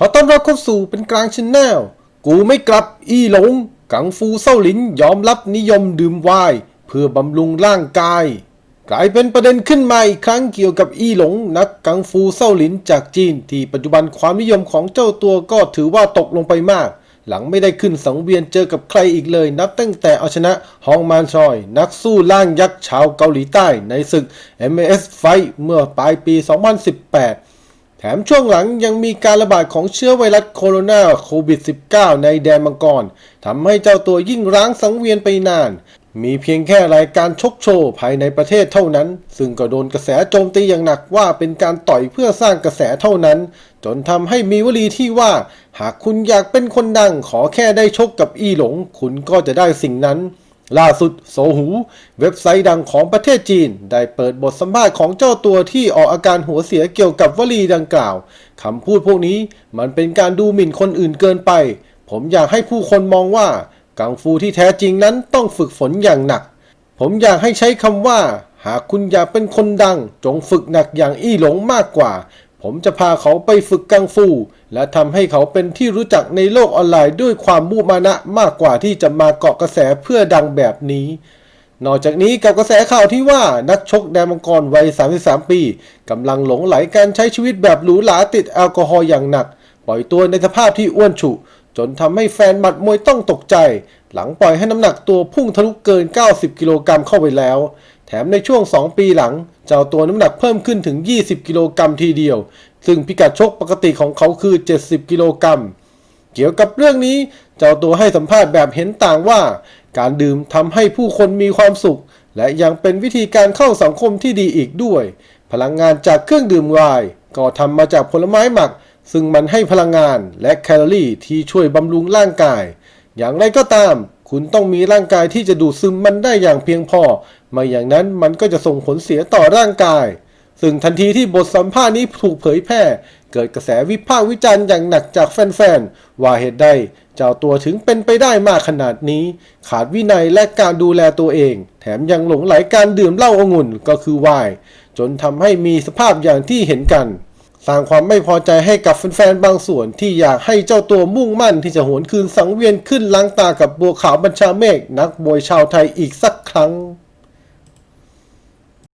ขอต้อนรับเข้าสู่เป็นกลางชแนล กูไม่กลับอีหลง กังฟูเศร้าหลินยอมรับนิยมดื่มไวน์เพื่อบำรุงร่างกาย กลายเป็นประเด็นขึ้นมาอีกครั้งเกี่ยวกับอีหลง นักกังฟูเศร้าหลินจากจีน ที่ปัจจุบันความนิยมของเจ้าตัวก็ถือว่าตกลงไปมาก หลังไม่ได้ขึ้นสังเวียนเจอกับใครอีกเลย นับตั้งแต่เอาชนะฮองมานชอย นักสู้ล่างยักษ์ชาวเกาหลีใต้ในศึก MAS Fight เมื่อปลายปี 2018 แถมช่วงหลังยังมีการระบาดของเชื้อไวรัสโคโรนาโควิด -19 ในแดนมังกรทำให้เจ้าตัวยิ่งร้างสังเวียนไปนาน มีเพียงแค่รายการชกโชว์ภายในประเทศเท่านั้น ซึ่งก็โดนกระแสโจมตีอย่างหนักว่าเป็นการต่อยเพื่อสร้างกระแสเท่านั้น จนทำให้มีวลีที่ว่า หากคุณอยากเป็นคนดังขอแค่ได้ชกกับอีหลง คุณก็จะได้สิ่งนั้น ล่าสุดโซหู เว็บไซต์ดังของประเทศจีน ได้เปิดบทสัมภาษณ์ของเจ้าตัวที่ออกอาการหัวเสียเกี่ยวกับวลีดังกล่าวคำพูดพวกนี้มันเป็นการดูหมิ่นคนอื่นเกินไป ผมอยากให้ผู้คนมองว่ากังฟูที่แท้จริงนั้นต้องฝึกฝนอย่างหนัก ผมอยากให้ใช้คำว่า หากคุณอยากเป็นคนดัง จงฝึกหนักอย่างอี้หลงมากกว่า ผมจะพาเขาไปฝึกกังฟู และทำให้เขาเป็นที่รู้จักในโลกออนไลน์ด้วยความมุมานะมากกว่าที่จะมาเกาะกระแสเพื่อดังแบบนี้ นอกจากนี้กับกระแสข่าวที่ว่านักชกแดนมังกรวัย 33 ปีกำลังหลงไหลการใช้ชีวิตแบบหรูหราติดแอลกอฮอล์อย่างหนัก ปล่อยตัวในสภาพที่อ้วนฉุ จนทำให้แฟนหมัดมวยต้องตกใจ หลังปล่อยให้น้ำหนักตัวพุ่งทะลุเกิน 90 กิโลกรัมเข้าไปแล้ว แถมในช่วง 2 ปีหลัง เจ้าตัวน้ำหนักเพิ่มขึ้นถึง 20 กิโลกรัมทีเดียว ซึ่งพิกัดชกปกติของเขาคือ 70 กิโลกรัมเกี่ยวกับเรื่องนี้ เจ้าตัวให้สัมภาษณ์แบบเห็นต่างว่า การดื่มทำให้ผู้คนมีความสุข และยังเป็นวิธีการเข้าสังคมที่ดีอีกด้วย พลังงานจากเครื่องดื่มวน์ก็ทำมาจากผลไม้หมัก ซึ่งมันให้พลังงานและแคลอรี่ที่ช่วยบำรุงร่างกาย อย่างไรก็ตาม คุณต้องมีร่างกายที่จะดูดซึมมันได้อย่างเพียงพอ ไม่อย่างนั้นมันก็จะส่งผลเสียต่อร่างกาย ซึ่งทันทีที่บทสัมภาษณ์นี้ถูกเผยแพร่ เกิดกระแสวิพากษ์วิจารณ์อย่างหนักจากแฟนๆ ว่าเหตุใดเจ้าตัวถึงเป็นไปได้มากขนาดนี้ ขาดวินัยและการดูแลตัวเอง แถมยังหลงไหลการดื่มเหล้าองุ่นก็คือไวน์จนทำให้มีสภาพอย่างที่เห็นกันสร้างความไม่พอใจให้กับแฟนๆ บางส่วนที่อยากให้เจ้าตัวมุ่งมั่นที่จะหวนคืนสังเวียนขึ้นล้างตากับบัวขาวบัญชาเมฆนักมวยชาวไทยอีกสัก